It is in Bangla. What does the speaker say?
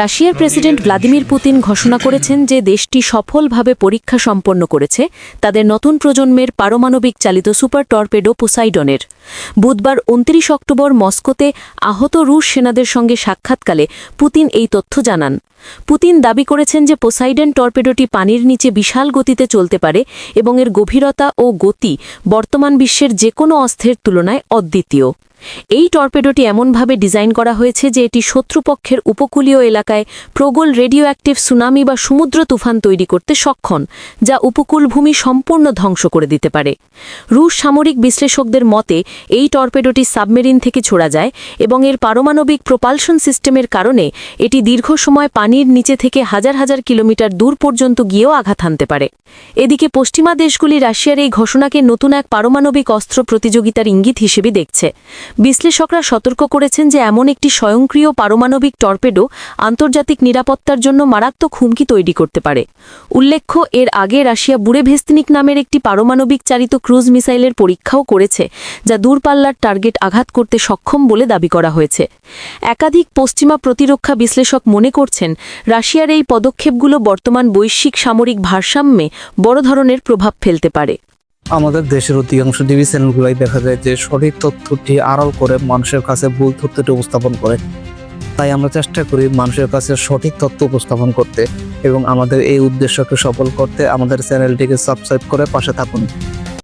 রাশিয়ার প্রেসিডেন্ট ভ্লাদিমির পুতিন ঘোষণা করেছেন যে দেশটি সফলভাবে পরীক্ষা সম্পন্ন করেছে তাদের নতুন প্রজন্মের পারমাণবিক চালিত সুপার টর্পেডো পোসাইডনের। বুধবার উনত্রিশ অক্টোবর মস্কোতে আহত রুশ সেনাদের সঙ্গে সাক্ষাৎকালে পুতিন এই তথ্য জানান। পুতিন দাবি করেছেন যে পোসাইডন টর্পেডোটি পানির নিচে বিশাল গতিতে চলতে পারে এবং এর গভীরতা ও গতি বর্তমান বিশ্বের যে কোনো অস্ত্রের তুলনায় অদ্বিতীয়। এই টর্পেডোটি এমনভাবে ডিজাইন করা হয়েছে যে এটি শত্রুপক্ষের উপকূলীয় এলাকায় প্রবল রেডিও অ্যাক্টিভ সুনামি বা সমুদ্র তুফান তৈরি করতে সক্ষম, যা উপকূলভূমি সম্পূর্ণ ধ্বংস করে দিতে পারে। রুশ সামরিক বিশ্লেষকদের মতে, এই টর্পেডোটি সাবমেরিন থেকে ছোড়া যায় এবং এর পারমাণবিক প্রপালশন সিস্টেমের কারণে এটি দীর্ঘ সময় পানির নিচে থেকে হাজার হাজার কিলোমিটার দূর পর্যন্ত গিয়েও আঘাত হানতে পারে। এদিকে পশ্চিমা দেশগুলি রাশিয়ার এই ঘোষণাকে নতুন এক পারমাণবিক অস্ত্র প্রতিযোগিতার ইঙ্গিত হিসেবে দেখছে। বিশ্লেষকরা সতর্ক করেছেন যে এমন একটি স্বয়ংক্রিয় পারমাণবিক টর্পেডো আন্তর্জাতিক নিরাপত্তার জন্য মারাত্মক হুমকি তৈরি করতে পারে। উল্লেখ্য, এর আগে রাশিয়া বুড়েভেস্তিনিক নামের একটি পারমাণবিক চালিত ক্রুজ মিসাইলের পরীক্ষাও করেছে, যা দূরপাল্লার টার্গেট আঘাত করতে সক্ষম বলে দাবি করা হয়েছে। একাধিক পশ্চিমা প্রতিরক্ষা বিশ্লেষক মনে করছেন, রাশিয়ার এই পদক্ষেপগুলো বর্তমান বৈশ্বিক সামরিক ভারসাম্যে বড় ধরনের প্রভাব ফেলতে পারে। আমাদের দেশের অধিকাংশ টিভি চ্যানেলগুলোই দেখা যায় যে সঠিক তথ্যটি আড়াল করে মানুষের কাছে ভুল তথ্যটি উপস্থাপন করে। তাই আমরা চেষ্টা করি মানুষের কাছে সঠিক তথ্য উপস্থাপন করতে এবং আমাদের এই উদ্দেশ্যকে সফল করতে আমাদের চ্যানেলটিকে সাবস্ক্রাইব করে পাশে থাকুন।